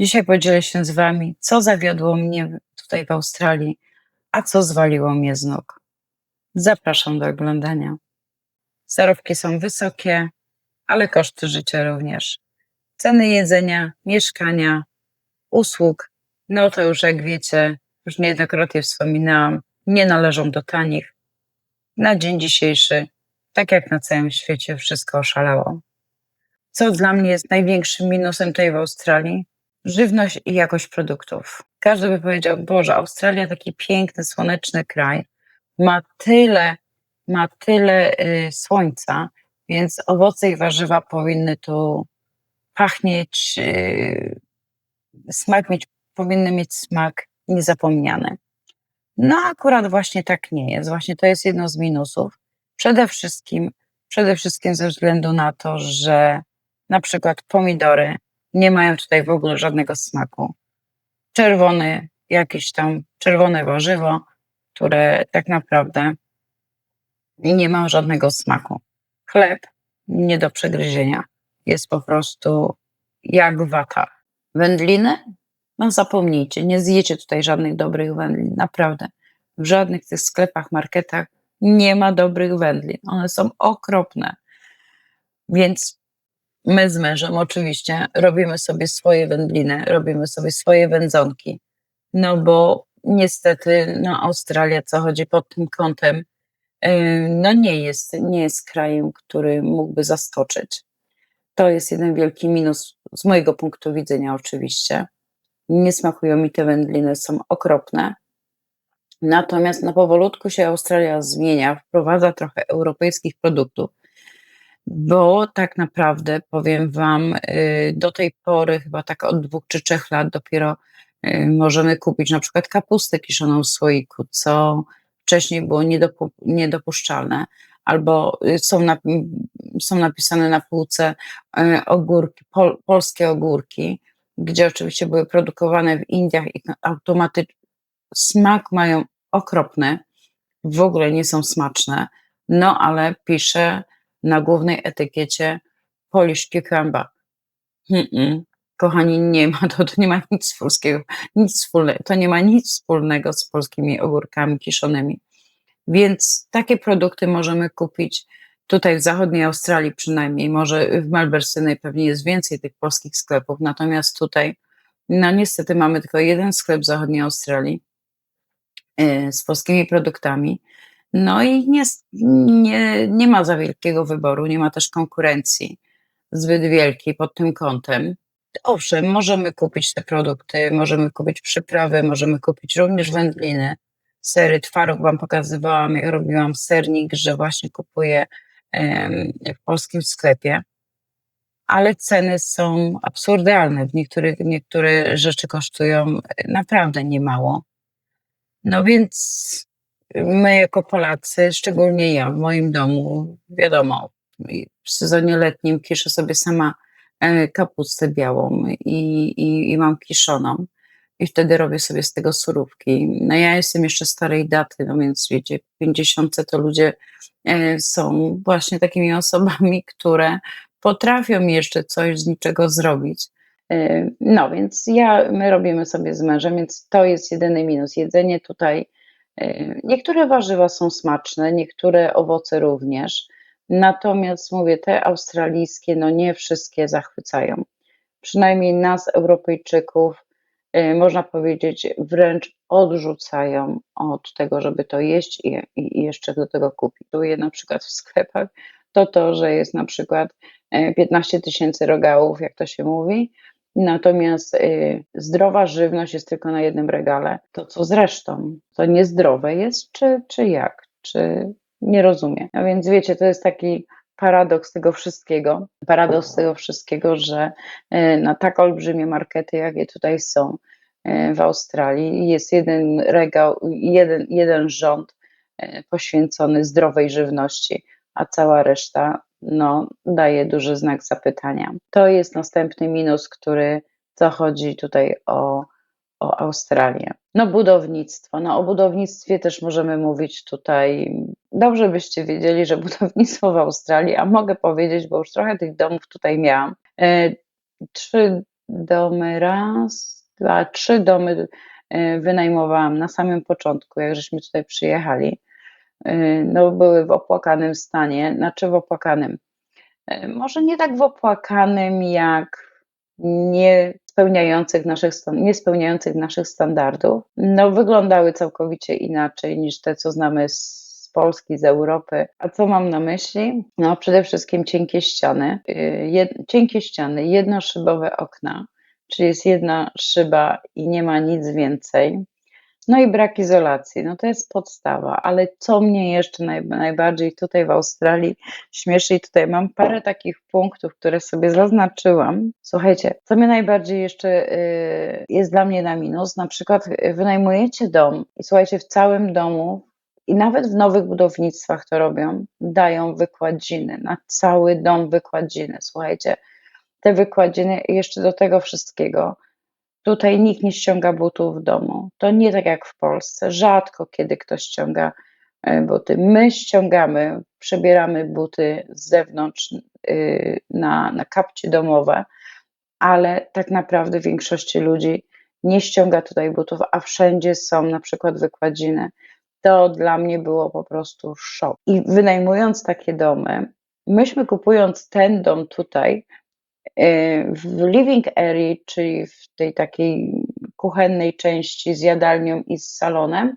Dzisiaj podzielę się z Wami, co zawiodło mnie tutaj w Australii, a co zwaliło mnie z nóg. Zapraszam do oglądania. Zarobki są wysokie, ale koszty życia również. Ceny jedzenia, mieszkania, usług, no to już jak wiecie, już niejednokrotnie wspominałam, nie należą do tanich. Na dzień dzisiejszy, tak jak na całym świecie, wszystko oszalało. Co dla mnie jest największym minusem tutaj w Australii? Żywność i jakość produktów. Każdy by powiedział, Boże, Australia taki piękny, słoneczny kraj, ma tyle, ma tyle y, słońca, więc owoce i warzywa powinny tu pachnieć, y, smak mieć, powinny mieć smak niezapomniany. No akurat właśnie tak nie jest. Właśnie to jest jedno z minusów. Przede wszystkim, przede wszystkim ze względu na to, że na przykład pomidory nie mają tutaj w ogóle żadnego smaku. Czerwony, jakieś tam czerwone warzywo, które tak naprawdę nie ma żadnego smaku. Chleb nie do przegryzienia. Jest po prostu jak wata. Wędliny? No zapomnijcie, nie zjecie tutaj żadnych dobrych wędlin, naprawdę. W żadnych tych sklepach, marketach nie ma dobrych wędlin. One są okropne. Więc my z mężem oczywiście robimy sobie swoje wędliny, robimy sobie swoje wędzonki. No bo niestety no Australia, co chodzi pod tym kątem, yy, no nie jest, nie jest krajem, który mógłby zaskoczyć. To jest jeden wielki minus z mojego punktu widzenia oczywiście. Nie smakują mi te wędliny, są okropne. Natomiast no powolutku się Australia zmienia, wprowadza trochę europejskich produktów, bo tak naprawdę powiem Wam, y, do tej pory, chyba tak od dwóch czy trzech lat, dopiero y, możemy kupić na przykład kapustę kiszoną w słoiku, co wcześniej było niedopu niedopuszczalne, albo y, są, na, są napisane na półce ogórki, pol, polskie ogórki, gdzie oczywiście były produkowane w Indiach i automatycznie smak mają okropny, w ogóle nie są smaczne, no ale pisze na głównej etykiecie Polish cucumber. Mm-mm. Kochani, nie ma to, to nie ma nic wspólnego, nic wspólnego, to nie ma nic wspólnego z polskimi ogórkami kiszonymi. Więc takie produkty możemy kupić tutaj w zachodniej Australii przynajmniej, może w Melbourne pewnie jest więcej tych polskich sklepów, natomiast tutaj, no niestety mamy tylko jeden sklep w zachodniej Australii y, z polskimi produktami, no i nie, nie, nie ma za wielkiego wyboru, nie ma też konkurencji zbyt wielkiej pod tym kątem. Owszem, możemy kupić te produkty, możemy kupić przyprawy, możemy kupić również wędliny, sery, twaróg Wam pokazywałam, jak robiłam sernik, że właśnie kupuję w polskim sklepie, ale ceny są absurdalne. W niektórych, niektóre rzeczy kosztują naprawdę niemało. No więc my jako Polacy, szczególnie ja w moim domu, wiadomo, w sezonie letnim kiszę sobie sama e, kapustę białą i, i, i mam kiszoną i wtedy robię sobie z tego surówki. No ja jestem jeszcze starej daty, no więc wiecie, 50 to ludzie e, są właśnie takimi osobami, które potrafią jeszcze coś z niczego zrobić. E, no więc ja, my robimy sobie z mężem, więc to jest jedyny minus. Jedzenie tutaj, niektóre warzywa są smaczne, niektóre owoce również, natomiast mówię, te australijskie, no nie wszystkie zachwycają. Przynajmniej nas, Europejczyków, Y, można powiedzieć, wręcz odrzucają od tego, żeby to jeść i, i jeszcze do tego kupić. Tu je na przykład w sklepach, to to, że jest na przykład 15 y, tysięcy regałów, jak to się mówi, natomiast y, zdrowa żywność jest tylko na jednym regale. To co zresztą? To niezdrowe jest, czy, czy jak? Czy nie rozumiem? A więc wiecie, to jest taki paradoks tego wszystkiego, paradoks tego wszystkiego, że e, na tak olbrzymie markety, jakie tutaj są e, w Australii, jest jeden regał, jeden, jeden rząd poświęcony zdrowej żywności, a cała reszta no, daje duży znak zapytania. To jest następny minus, który co chodzi tutaj o o Australię. No budownictwo. No o budownictwie też możemy mówić tutaj. Dobrze byście wiedzieli, że budownictwo w Australii, a mogę powiedzieć, bo już trochę tych domów tutaj miałam. E, trzy, domy, raz, dwa, trzy domy y, wynajmowałam na samym początku, jak żeśmy tutaj przyjechali. Y, No, były w opłakanym stanie, znaczy w opłakanym. y, Może nie tak w opłakanym, jak nie spełniających naszych, nie spełniających naszych standardów. No, wyglądały całkowicie inaczej niż te, co znamy z z Polski, z Europy. A co mam na myśli? No, przede wszystkim cienkie ściany, y, jed, cienkie ściany, jednoszybowe okna, czyli jest jedna szyba i nie ma nic więcej. No i brak izolacji, no to jest podstawa, ale co mnie jeszcze naj, najbardziej tutaj w Australii śmieszy, i tutaj mam parę takich punktów, które sobie zaznaczyłam. Słuchajcie, co mnie najbardziej jeszcze y, jest dla mnie na minus, na przykład wynajmujecie dom i słuchajcie, w całym domu i nawet w nowych budownictwach to robią, dają wykładziny, na cały dom wykładziny, słuchajcie, te wykładziny jeszcze do tego wszystkiego Tutaj nikt nie ściąga butów w domu. To nie tak jak w Polsce. Rzadko kiedy ktoś ściąga e, buty. My ściągamy, przebieramy buty z zewnątrz y, na, na kapcie domowe, ale tak naprawdę większości ludzi nie ściąga tutaj butów, a wszędzie są na przykład wykładziny. To dla mnie było po prostu szok. I wynajmując takie domy, myśmy kupując ten dom tutaj, W living area, czyli w tej takiej kuchennej części z jadalnią i z salonem,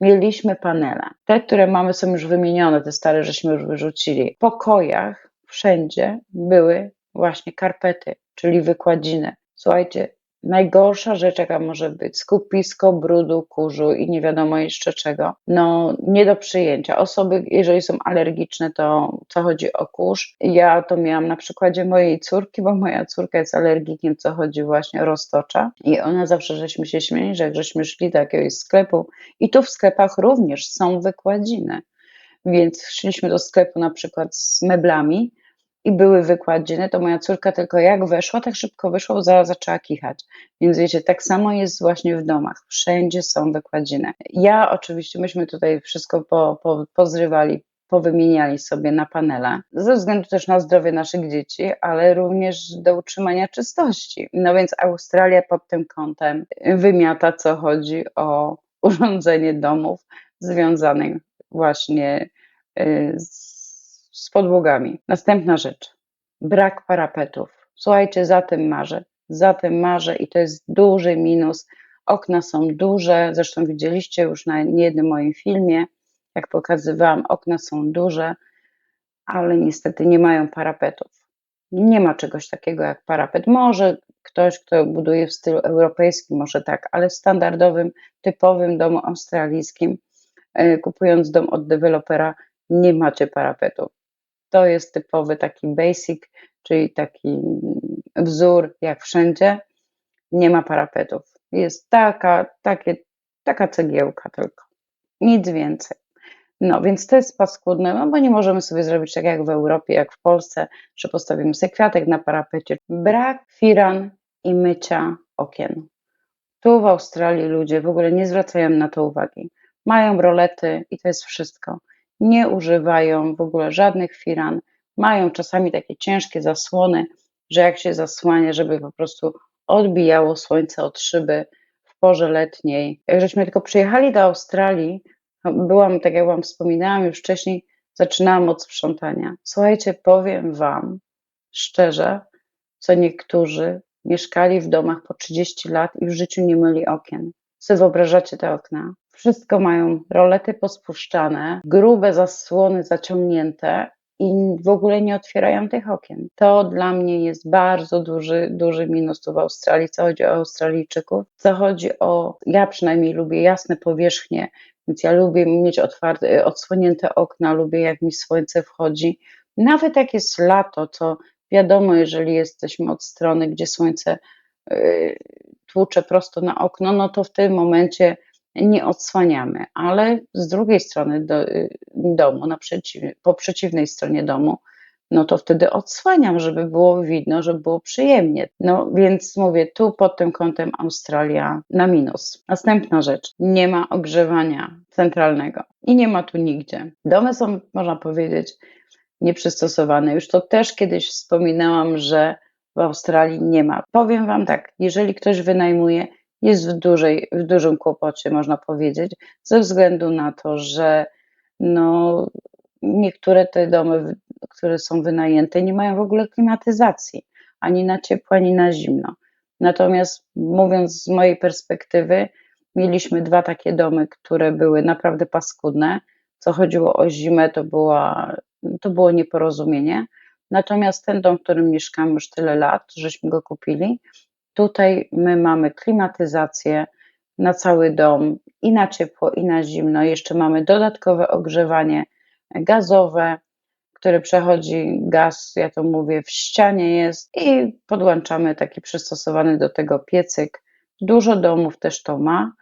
mieliśmy panele. Te, które mamy, są już wymienione, te stare żeśmy już wyrzucili. W pokojach wszędzie były właśnie karpety, czyli wykładziny. Słuchajcie, najgorsza rzecz, jaka może być, skupisko brudu, kurzu i nie wiadomo jeszcze czego, no nie do przyjęcia. Osoby, jeżeli są alergiczne, to co chodzi o kurz, ja to miałam na przykładzie mojej córki, bo moja córka jest alergikiem, co chodzi właśnie o roztocza. I ona zawsze, żeśmy się śmieli, że jak żeśmy szli do jakiegoś sklepu i tu w sklepach również są wykładziny, więc szliśmy do sklepu na przykład z meblami, i były wykładziny, to moja córka tylko jak weszła, tak szybko wyszła, zaraz zaczęła kichać. Więc wiecie, tak samo jest właśnie w domach. Wszędzie są wykładziny. Ja oczywiście, myśmy tutaj wszystko po, po, pozrywali, powymieniali sobie na panele, ze względu też na zdrowie naszych dzieci, ale również do utrzymania czystości. No więc Australia pod tym kątem wymiata, co chodzi o urządzenie domów związanych właśnie y, z z podłogami. Następna rzecz. Brak parapetów. Słuchajcie, za tym marzę. Za tym marzę i to jest duży minus. Okna są duże, zresztą widzieliście już na niejednym moim filmie, jak pokazywałam, okna są duże, ale niestety nie mają parapetów. Nie ma czegoś takiego jak parapet. Może ktoś, kto buduje w stylu europejskim, może tak, ale w standardowym, typowym domu australijskim, e, kupując dom od dewelopera, nie macie parapetów. To jest typowy taki basic, czyli taki wzór jak wszędzie. Nie ma parapetów. Jest taka, takie, taka cegiełka tylko. Nic więcej. No, więc to jest paskudne, no bo nie możemy sobie zrobić tak jak w Europie, jak w Polsce, że postawimy sobie kwiatek na parapecie. Brak firan i mycia okien. Tu w Australii ludzie w ogóle nie zwracają na to uwagi. Mają rolety i to jest wszystko nie używają w ogóle żadnych firan, mają czasami takie ciężkie zasłony, że jak się zasłania, żeby po prostu odbijało słońce od szyby w porze letniej. Jak żeśmy tylko przyjechali do Australii, byłam, tak jak Wam wspominałam już wcześniej, zaczynałam od sprzątania. Słuchajcie, powiem Wam szczerze, co niektórzy mieszkali w domach po 30 lat i w życiu nie myli okien. Co wyobrażacie te okna? Wszystko mają rolety pospuszczane, grube zasłony zaciągnięte i w ogóle nie otwierają tych okien. To dla mnie jest bardzo duży, duży minus tu w Australii, co chodzi o Australijczyków, co chodzi o, ja przynajmniej lubię jasne powierzchnie, więc ja lubię mieć otwarte, odsłonięte okna, lubię jak mi słońce wchodzi. Nawet jak jest lato, to wiadomo, jeżeli jesteśmy od strony, gdzie słońce yy, tłucze prosto na okno, no to w tym momencie nie odsłaniamy, ale z drugiej strony do, y, domu, na przeciw, po przeciwnej stronie domu, no to wtedy odsłaniam, żeby było widno, żeby było przyjemnie. No więc mówię, tu pod tym kątem Australia na minus. Następna rzecz, nie ma ogrzewania centralnego i nie ma tu nigdzie. Domy są, można powiedzieć, nieprzystosowane. Już to też kiedyś wspominałam, że w Australii nie ma. Powiem Wam tak, jeżeli ktoś wynajmuje, jest w, dużej, w dużym kłopocie, można powiedzieć, ze względu na to, że no, niektóre te domy, które są wynajęte, nie mają w ogóle klimatyzacji ani na ciepło, ani na zimno. Natomiast mówiąc z mojej perspektywy, mieliśmy dwa takie domy, które były naprawdę paskudne. Co chodziło o zimę, to, była, to było nieporozumienie. Natomiast ten dom, w którym mieszkamy już tyle lat, żeśmy go kupili, tutaj my mamy klimatyzację na cały dom i na ciepło, i na zimno. Jeszcze mamy dodatkowe ogrzewanie gazowe, które przechodzi gaz, ja to mówię, w ścianie jest i podłączamy taki przystosowany do tego piecyk. Dużo domów też to ma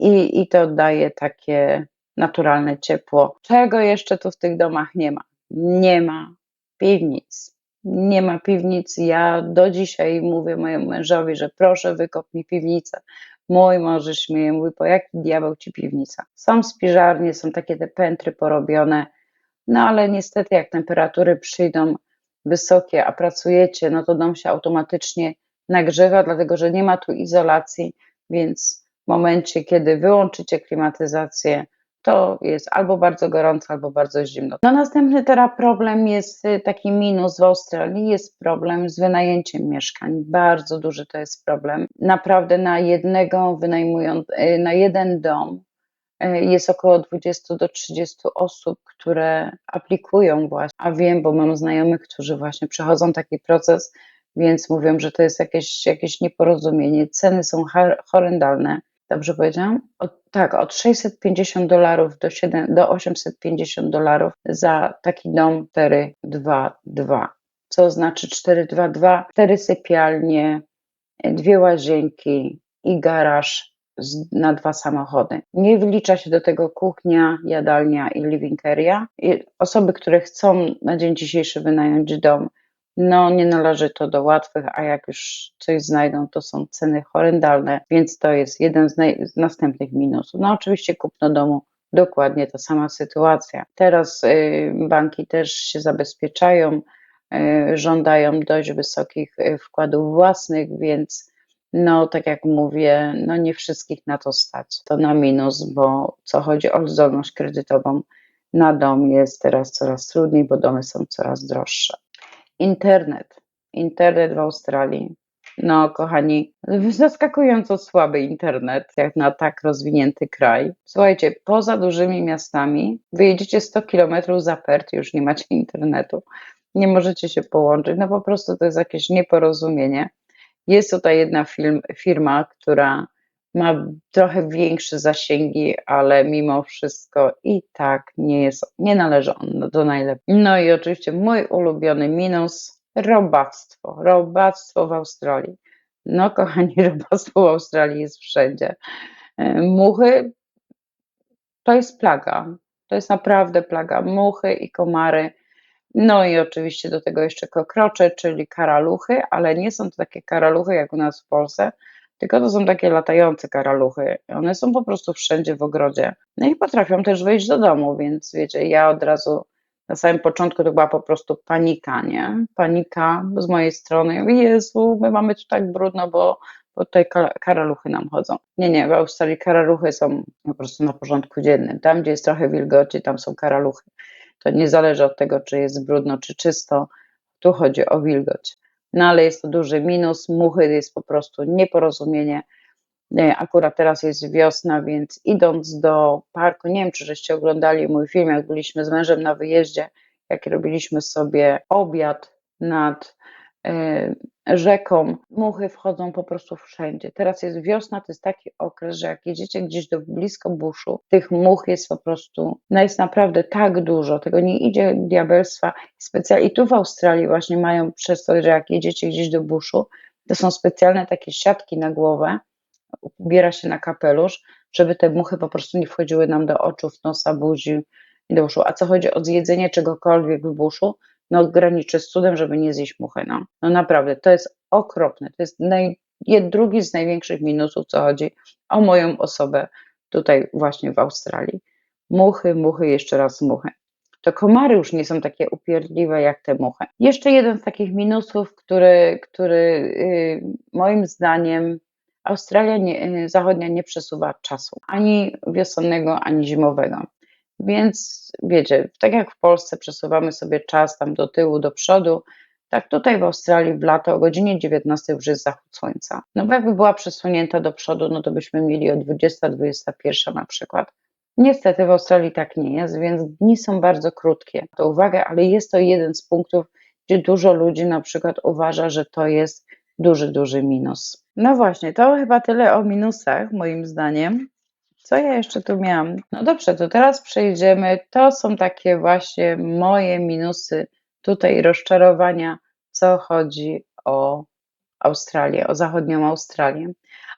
i, i to daje takie naturalne ciepło. Czego jeszcze tu w tych domach nie ma? Nie ma piwnic. Nie ma piwnic. Ja do dzisiaj mówię mojemu mężowi, że proszę wykop mi piwnicę. Mój mąż śmieje, mówi, po jaki diabeł ci piwnica? Są spiżarnie, są takie te pętry porobione, no ale niestety jak temperatury przyjdą wysokie, a pracujecie, no to dom się automatycznie nagrzewa, dlatego że nie ma tu izolacji, więc w momencie, kiedy wyłączycie klimatyzację, to jest albo bardzo gorąco, albo bardzo zimno. No następny teraz problem jest y, taki minus w Australii, jest problem z wynajęciem mieszkań. Bardzo duży to jest problem. Naprawdę na jednego wynajmując, y, na jeden dom y, jest około 20 do 30 osób, które aplikują właśnie, a wiem, bo mam znajomych, którzy właśnie przechodzą taki proces, więc mówią, że to jest jakieś, jakieś nieporozumienie. Ceny są horrendalne. Dobrze powiedziałam? Od, tak, od 650 dolarów do, 7, do 850 dolarów za taki dom 422. Co znaczy 422? Cztery sypialnie, dwie łazienki i garaż z, na dwa samochody. Nie wlicza się do tego kuchnia, jadalnia i living area. I osoby, które chcą na dzień dzisiejszy wynająć dom, no, nie należy to do łatwych, a jak już coś znajdą, to są ceny horrendalne, więc to jest jeden z, z następnych minusów. No, oczywiście kupno domu dokładnie ta sama sytuacja. Teraz y, banki też się zabezpieczają, y, żądają dość wysokich y, wkładów własnych, więc no, tak jak mówię, no nie wszystkich na to stać. To na minus, bo co chodzi o zdolność kredytową na dom jest teraz coraz trudniej, bo domy są coraz droższe. Internet. Internet w Australii. No, kochani, zaskakująco słaby internet, jak na tak rozwinięty kraj. Słuchajcie, poza dużymi miastami wyjedziecie 100 km za Perth, już nie macie internetu, nie możecie się połączyć. No po prostu to jest jakieś nieporozumienie. Jest tutaj jedna firma, która ma trochę większe zasięgi, ale mimo wszystko i tak nie jest, nie należy on do najlepszych. No i oczywiście mój ulubiony minus, robactwo. Robactwo w Australii. No kochani, robactwo w Australii jest wszędzie. E, muchy to jest plaga. To jest naprawdę plaga. Muchy i komary. No i oczywiście do tego jeszcze kokrocze, czyli karaluchy, ale nie są to takie karaluchy jak u nas w Polsce, tylko to są takie latające karaluchy. One są po prostu wszędzie w ogrodzie. No i potrafią też wejść do domu, więc wiecie, ja od razu na samym początku to była po prostu panika, nie? Panika z mojej strony. Jezu, my mamy tu tak brudno, bo, bo tutaj karaluchy nam chodzą. Nie, nie, w Australii karaluchy są po prostu na porządku dziennym. Tam, gdzie jest trochę wilgoci, tam są karaluchy. To nie zależy od tego, czy jest brudno, czy czysto. Tu chodzi o wilgoć no ale jest to duży minus. Muchy jest po prostu nieporozumienie. Akurat teraz jest wiosna, więc idąc do parku, nie wiem, czy żeście oglądali mój film, jak byliśmy z mężem na wyjeździe, jak robiliśmy sobie obiad nad rzeką, muchy wchodzą po prostu wszędzie. Teraz jest wiosna, to jest taki okres, że jak jedziecie gdzieś do blisko buszu, tych much jest po prostu, no jest naprawdę tak dużo, tego nie idzie diabelstwa. Specjalnie, tu w Australii właśnie mają przez to, że jak jedziecie gdzieś do buszu, to są specjalne takie siatki na głowę, ubiera się na kapelusz, żeby te muchy po prostu nie wchodziły nam do oczu, nosa, buzi i do uszu. A co chodzi o zjedzenie czegokolwiek w buszu, no graniczy z cudem, żeby nie zjeść muchy. No, no naprawdę, to jest okropne. To jest naj, drugi z największych minusów, co chodzi o moją osobę tutaj właśnie w Australii. Muchy, muchy, jeszcze raz muchy. to komary już nie są takie upierdliwe jak te muchy. Jeszcze jeden z takich minusów, który, który y, moim zdaniem Australia nie, y, Zachodnia nie przesuwa czasu ani wiosennego, ani zimowego. Więc wiecie, tak jak w Polsce przesuwamy sobie czas tam do tyłu, do przodu, tak tutaj w Australii w lato o godzinie 19 już jest zachód słońca. No bo jakby była przesunięta do przodu, no to byśmy mieli o 20-21 na przykład. Niestety w Australii tak nie jest, więc dni są bardzo krótkie. To uwaga, ale jest to jeden z punktów, gdzie dużo ludzi na przykład uważa, że to jest duży, duży minus. No właśnie, to chyba tyle o minusach, moim zdaniem. Co ja jeszcze tu miałam? No dobrze, to teraz przejdziemy. To są takie właśnie moje minusy, tutaj rozczarowania, co chodzi o Australię, o zachodnią Australię.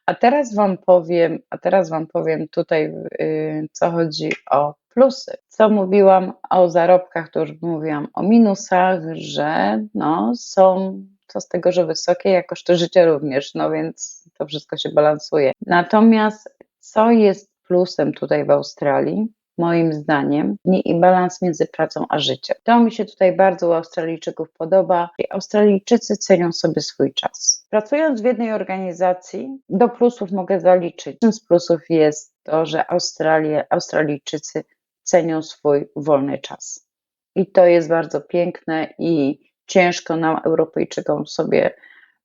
A teraz Wam powiem, a teraz Wam powiem tutaj, yy, co chodzi o plusy. Co mówiłam o zarobkach, to już mówiłam o minusach, że no, są co z tego, że wysokie, jak koszty życia również, no więc to wszystko się balansuje. Natomiast co jest plusem tutaj w Australii? Moim zdaniem, nie i balans między pracą a życiem. To mi się tutaj bardzo u Australijczyków podoba. Australijczycy cenią sobie swój czas. Pracując w jednej organizacji, do plusów mogę zaliczyć. Jednym z plusów jest to, że Australia, Australijczycy cenią swój wolny czas. I to jest bardzo piękne i ciężko nam, Europejczykom, sobie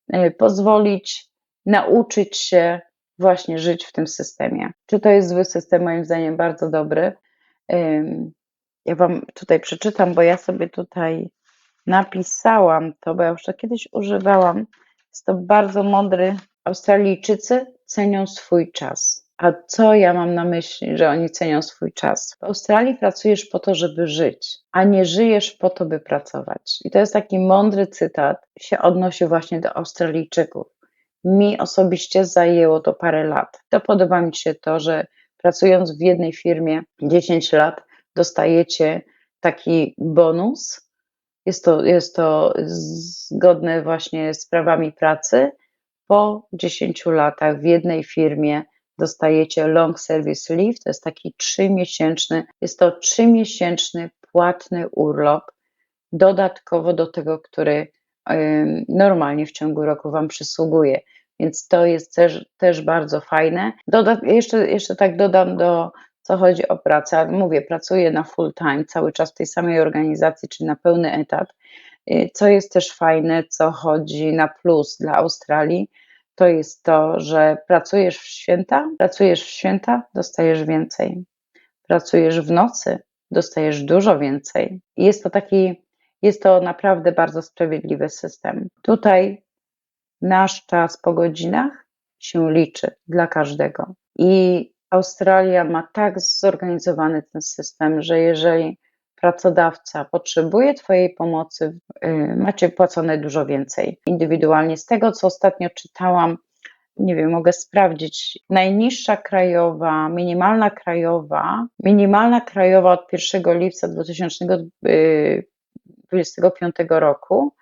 e, pozwolić nauczyć się właśnie żyć w tym systemie. Czy to jest zły system? Moim zdaniem bardzo dobry. Ja Wam tutaj przeczytam, bo ja sobie tutaj napisałam to, bo ja już to kiedyś używałam. Jest to bardzo mądry. Australijczycy cenią swój czas. A co ja mam na myśli, że oni cenią swój czas? W Australii pracujesz po to, żeby żyć, a nie żyjesz po to, by pracować. I to jest taki mądry cytat, się odnosi właśnie do Australijczyków. Mi osobiście zajęło to parę lat. To podoba mi się to, że pracując w jednej firmie 10 lat, dostajecie taki bonus. Jest to, jest to zgodne właśnie z prawami pracy. Po 10 latach w jednej firmie dostajecie long service leave, to jest taki trzymiesięczny, jest to trzymiesięczny płatny urlop dodatkowo do tego, który normalnie w ciągu roku Wam przysługuje. Więc to jest też, też bardzo fajne. Doda, jeszcze, jeszcze tak dodam do co chodzi o pracę. Mówię, pracuję na full time, cały czas w tej samej organizacji, czyli na pełny etat. Y, co jest też fajne, co chodzi na plus dla Australii, to jest to, że pracujesz w święta, pracujesz w święta, dostajesz więcej. Pracujesz w nocy, dostajesz dużo więcej. Jest to taki, jest to naprawdę bardzo sprawiedliwy system. Tutaj nasz czas po godzinach się liczy dla każdego. I Australia ma tak zorganizowany ten system, że jeżeli pracodawca potrzebuje Twojej pomocy, y, macie płacone dużo więcej indywidualnie. Z tego, co ostatnio czytałam, nie wiem, mogę sprawdzić, najniższa krajowa, minimalna krajowa, minimalna krajowa od 1 lipca 2025 roku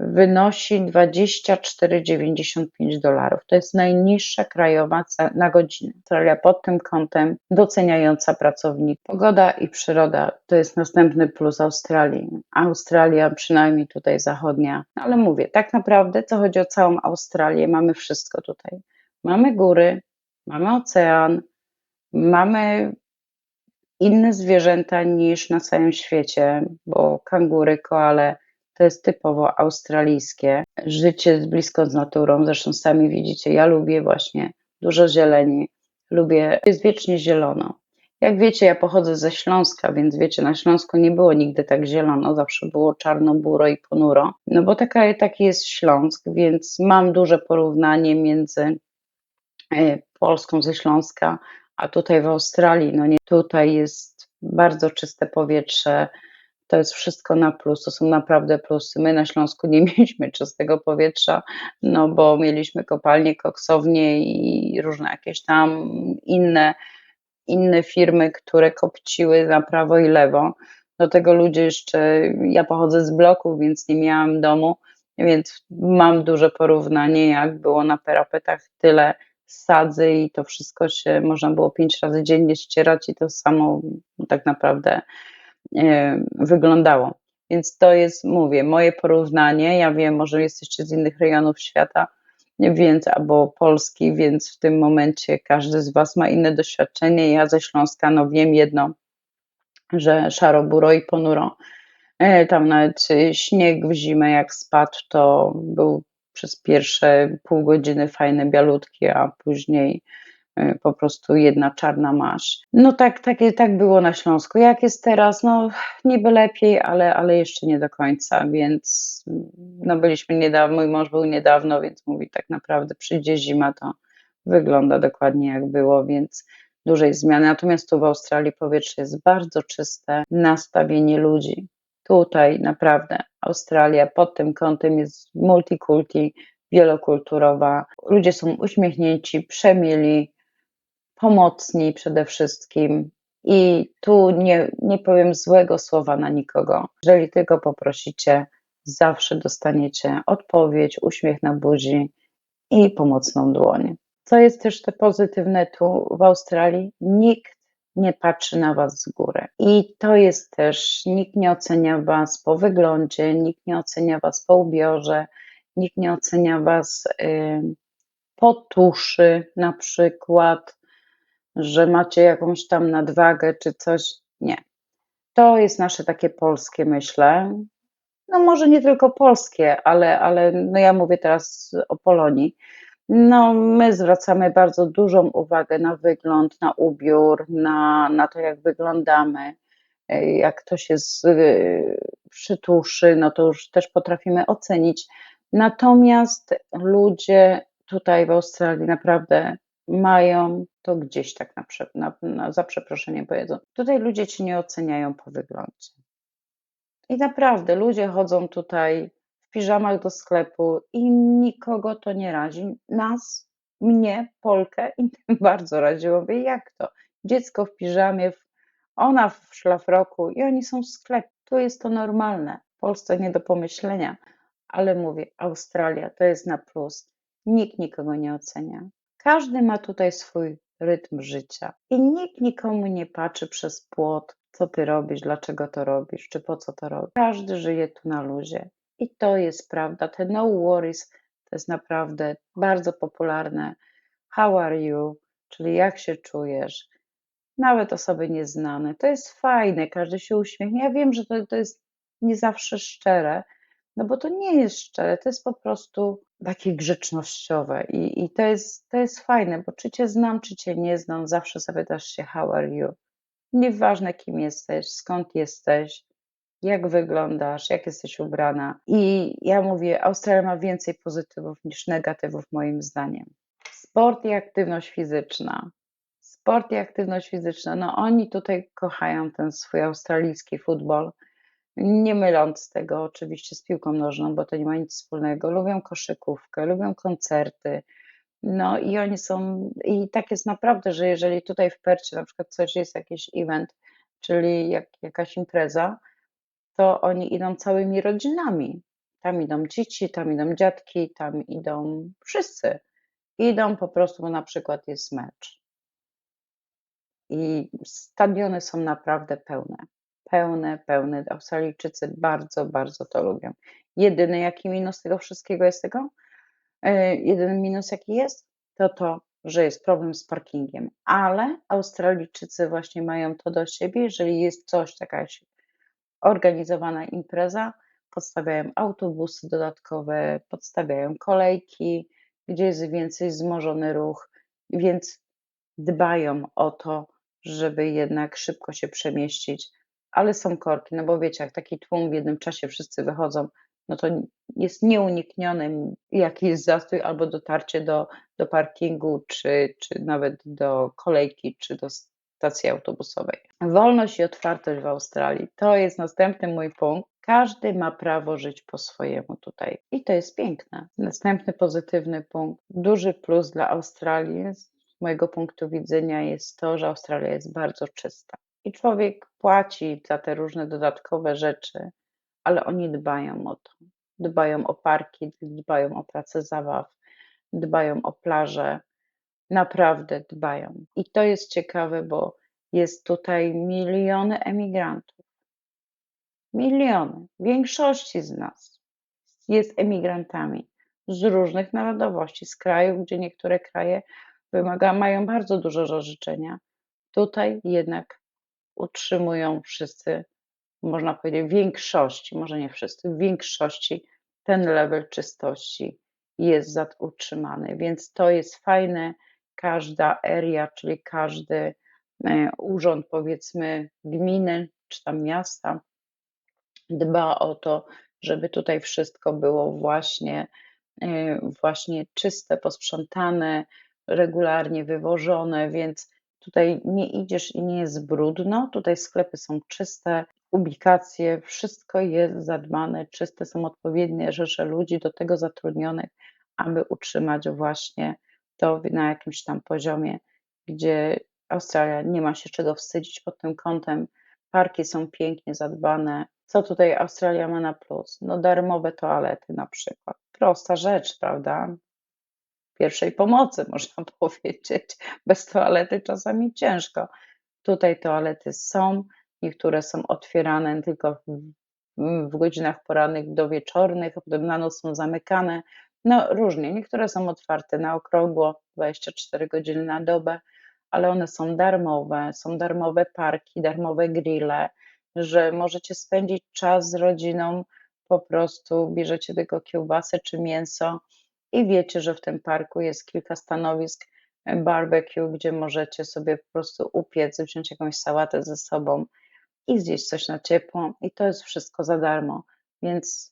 wynosi 24,95 dolarów. To jest najniższa krajowa na godzinę. Australia pod tym kątem doceniająca pracowników. Pogoda i przyroda to jest następny plus Australii. Australia, przynajmniej tutaj zachodnia. No ale mówię, tak naprawdę, co chodzi o całą Australię, mamy wszystko tutaj. Mamy góry, mamy ocean, mamy inne zwierzęta niż na całym świecie, bo kangury, koale to jest typowo australijskie. Życie jest blisko z naturą, zresztą sami widzicie, ja lubię właśnie dużo zieleni, lubię, jest wiecznie zielono. Jak wiecie, ja pochodzę ze Śląska, więc wiecie, na Śląsku nie było nigdy tak zielono, zawsze było czarno, buro i ponuro. No bo taka, taki jest Śląsk, więc mam duże porównanie między e, Polską ze Śląska, a tutaj w Australii. No nie, tutaj jest bardzo czyste powietrze, to jest wszystko na plus, to są naprawdę plusy. My na Śląsku nie mieliśmy czystego powietrza, no bo mieliśmy kopalnie, koksownie i różne jakieś tam inne, inne firmy, które kopciły na prawo i lewo. Do tego ludzie jeszcze, ja pochodzę z bloku, więc nie miałam domu, więc mam duże porównanie, jak było na perapetach tyle sadzy i to wszystko się można było pięć razy dziennie ścierać i to samo tak naprawdę e, wyglądało. Więc to jest, mówię, moje porównanie. Ja wiem, może jesteście z innych rejonów świata, więc albo Polski, więc w tym momencie każdy z Was ma inne doświadczenie. Ja ze Śląska, no wiem jedno, że szaro, buro i ponuro. E, Tam nawet śnieg w zimę jak spadł, to był przez pierwsze pół godziny fajny, bialutki, a później e, po prostu jedna czarna maść. No tak, tak, tak było na Śląsku. Jak jest teraz? No niby lepiej, ale, ale jeszcze nie do końca, więc no byliśmy niedawno, mój mąż był niedawno, więc mówi tak naprawdę przyjdzie zima, to wygląda dokładnie jak było, więc dużej zmiany. Natomiast tu w Australii powietrze jest bardzo czyste, nastawienie ludzi. Tutaj naprawdę Australia pod tym kątem jest multikulti, wielokulturowa. Ludzie są uśmiechnięci, przemili, pomocni przede wszystkim. I tu nie, nie powiem złego słowa na nikogo. Jeżeli tylko poprosicie, zawsze dostaniecie odpowiedź, uśmiech na buzi i pomocną dłoń. Co jest też te pozytywne tu w Australii? Nikt nie patrzy na Was z góry. I to jest też, nikt nie ocenia Was po wyglądzie, nikt nie ocenia Was po ubiorze, nikt nie ocenia Was y, po tuszy na przykład, że macie jakąś tam nadwagę czy coś. Nie. To jest nasze takie polskie, myślę. No może nie tylko polskie, ale, ale no ja mówię teraz o Polonii no, my zwracamy bardzo dużą uwagę na wygląd, na ubiór, na, na to, jak wyglądamy. E, jak ktoś jest przytuszy, no to już też potrafimy ocenić. Natomiast ludzie tutaj w Australii naprawdę mają to gdzieś tak na, na, na, za przeproszeniem powiedzą. Tutaj ludzie ci nie oceniają po wyglądzie. I naprawdę ludzie chodzą tutaj piżamach do sklepu i nikogo to nie razi. Nas, mnie, Polkę, i tym bardzo raziło. Mówię, jak to? Dziecko w piżamie, ona w szlafroku i oni są w sklepie. Tu jest to normalne. W Polsce nie do pomyślenia. Ale mówię, Australia to jest na plus. Nikt nikogo nie ocenia. Każdy ma tutaj swój rytm życia i nikt nikomu nie patrzy przez płot, co ty robisz, dlaczego to robisz, czy po co to robisz. Każdy żyje tu na luzie. I to jest prawda. Te no worries to jest naprawdę bardzo popularne. How are you? Czyli jak się czujesz? Nawet osoby nieznane. To jest fajne, każdy się uśmiechnie. Ja wiem, że to, to jest nie zawsze szczere, no bo to nie jest szczere, to jest po prostu takie grzecznościowe i, i to, jest, to jest fajne, bo czy cię znam, czy cię nie znam, zawsze zapytasz się how are you. Nieważne kim jesteś, skąd jesteś, jak wyglądasz, jak jesteś ubrana. I ja mówię, Australia ma więcej pozytywów niż negatywów, moim zdaniem. Sport i aktywność fizyczna. Sport i aktywność fizyczna. No, oni tutaj kochają ten swój australijski futbol. Nie myląc tego oczywiście z piłką nożną, bo to nie ma nic wspólnego. Lubią koszykówkę, lubią koncerty. No i oni są, i tak jest naprawdę, że jeżeli tutaj w Percie na przykład coś jest, jakiś event, czyli jak, jakaś impreza, to oni idą całymi rodzinami. Tam idą dzieci, tam idą dziadki, tam idą wszyscy. Idą po prostu, bo na przykład jest mecz. I stadiony są naprawdę pełne. Pełne, pełne. Australijczycy bardzo, bardzo to lubią. Jedyny jaki minus tego wszystkiego jest tego? Yy, jedyny minus jaki jest? To to, że jest problem z parkingiem. Ale Australijczycy właśnie mają to do siebie, jeżeli jest coś, jakaś organizowana impreza, podstawiają autobusy dodatkowe, podstawiają kolejki, gdzie jest więcej wzmożony ruch, więc dbają o to, żeby jednak szybko się przemieścić, ale są korki, no bo wiecie, jak taki tłum w jednym czasie wszyscy wychodzą, no to jest nieuniknione jakiś zastój albo dotarcie do, do parkingu, czy, czy nawet do kolejki, czy do stacji autobusowej. Wolność i otwartość w Australii to jest następny mój punkt. Każdy ma prawo żyć po swojemu tutaj i to jest piękne. Następny pozytywny punkt, duży plus dla Australii z mojego punktu widzenia jest to, że Australia jest bardzo czysta. I człowiek płaci za te różne dodatkowe rzeczy, ale oni dbają o to. Dbają o parki, dbają o pracę zabaw, dbają o plaże, Naprawdę dbają. I to jest ciekawe, bo jest tutaj miliony emigrantów. miliony, większości z nas jest emigrantami z różnych narodowości, z krajów, gdzie niektóre kraje wymaga, mają bardzo dużo do życzenia. Tutaj jednak utrzymują wszyscy, można powiedzieć, większości, może nie wszyscy, w większości ten level czystości jest utrzymany, więc to jest fajne. Każda area, czyli każdy e, urząd, powiedzmy, gminy czy tam miasta, dba o to, żeby tutaj wszystko było właśnie, e, właśnie czyste, posprzątane, regularnie wywożone, więc tutaj nie idziesz i nie jest brudno. Tutaj sklepy są czyste, ubikacje, wszystko jest zadbane, czyste są odpowiednie rzesze ludzi do tego zatrudnionych, aby utrzymać właśnie to na jakimś tam poziomie, gdzie Australia nie ma się czego wstydzić pod tym kątem. Parki są pięknie zadbane. Co tutaj Australia ma na plus? No darmowe toalety na przykład. Prosta rzecz, prawda? Pierwszej pomocy można powiedzieć. Bez toalety czasami ciężko. Tutaj toalety są, niektóre są otwierane tylko w, w godzinach porannych do wieczornych, a potem na noc są zamykane. No różnie, niektóre są otwarte na okrągło, 24 godziny na dobę, ale one są darmowe, są darmowe parki, darmowe grille, że możecie spędzić czas z rodziną, po prostu bierzecie tylko kiełbasę czy mięso i wiecie, że w tym parku jest kilka stanowisk barbecue, gdzie możecie sobie po prostu upiec, wziąć jakąś sałatę ze sobą i zjeść coś na ciepło i to jest wszystko za darmo, więc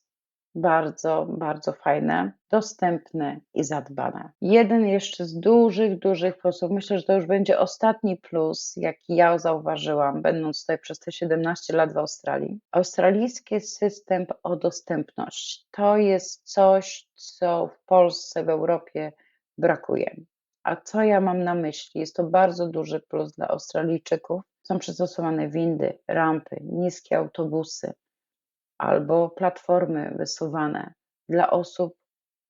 bardzo, bardzo fajne, dostępne i zadbane. Jeden jeszcze z dużych, dużych plusów, myślę, że to już będzie ostatni plus, jaki ja zauważyłam, będąc tutaj przez te 17 lat w Australii. Australijski system o dostępność to jest coś, co w Polsce, w Europie brakuje. A co ja mam na myśli? Jest to bardzo duży plus dla Australijczyków. Są przystosowane windy, rampy, niskie autobusy, albo platformy wysuwane dla osób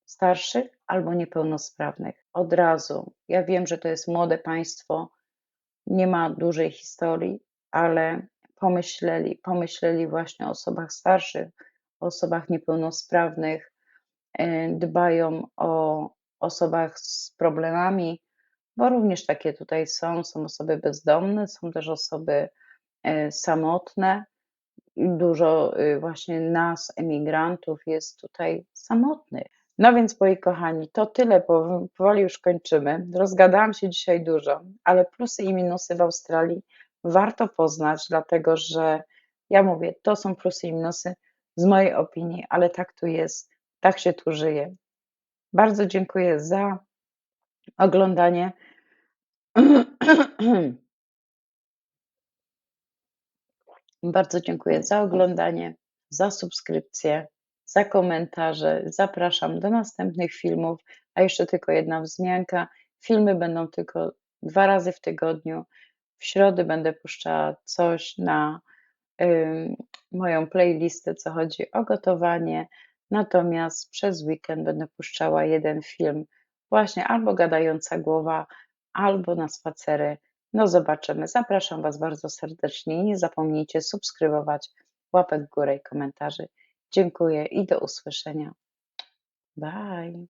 starszych albo niepełnosprawnych. Od razu, ja wiem, że to jest młode państwo, nie ma dużej historii, ale pomyśleli, pomyśleli właśnie o osobach starszych, o osobach niepełnosprawnych, e, dbają o osobach z problemami, bo również takie tutaj są. Są osoby bezdomne, są też osoby e, samotne, dużo y, właśnie nas, emigrantów, jest tutaj samotnych. No więc, moi kochani, to tyle, powoli już kończymy. Rozgadałam się dzisiaj dużo, ale plusy i minusy w Australii warto poznać, dlatego że ja mówię, to są plusy i minusy z mojej opinii, ale tak tu jest, tak się tu żyje. Bardzo dziękuję za oglądanie. Bardzo dziękuję za oglądanie, za subskrypcję, za komentarze. Zapraszam do następnych filmów. A jeszcze tylko jedna wzmianka. Filmy będą tylko dwa razy w tygodniu. W środę będę puszczała coś na moją playlistę, co chodzi o gotowanie. Natomiast przez weekend będę puszczała jeden film, właśnie albo gadająca głowa, albo na spacery no zobaczymy. Zapraszam Was bardzo serdecznie. Nie zapomnijcie subskrybować, łapek w górę i komentarzy. Dziękuję i do usłyszenia. Bye.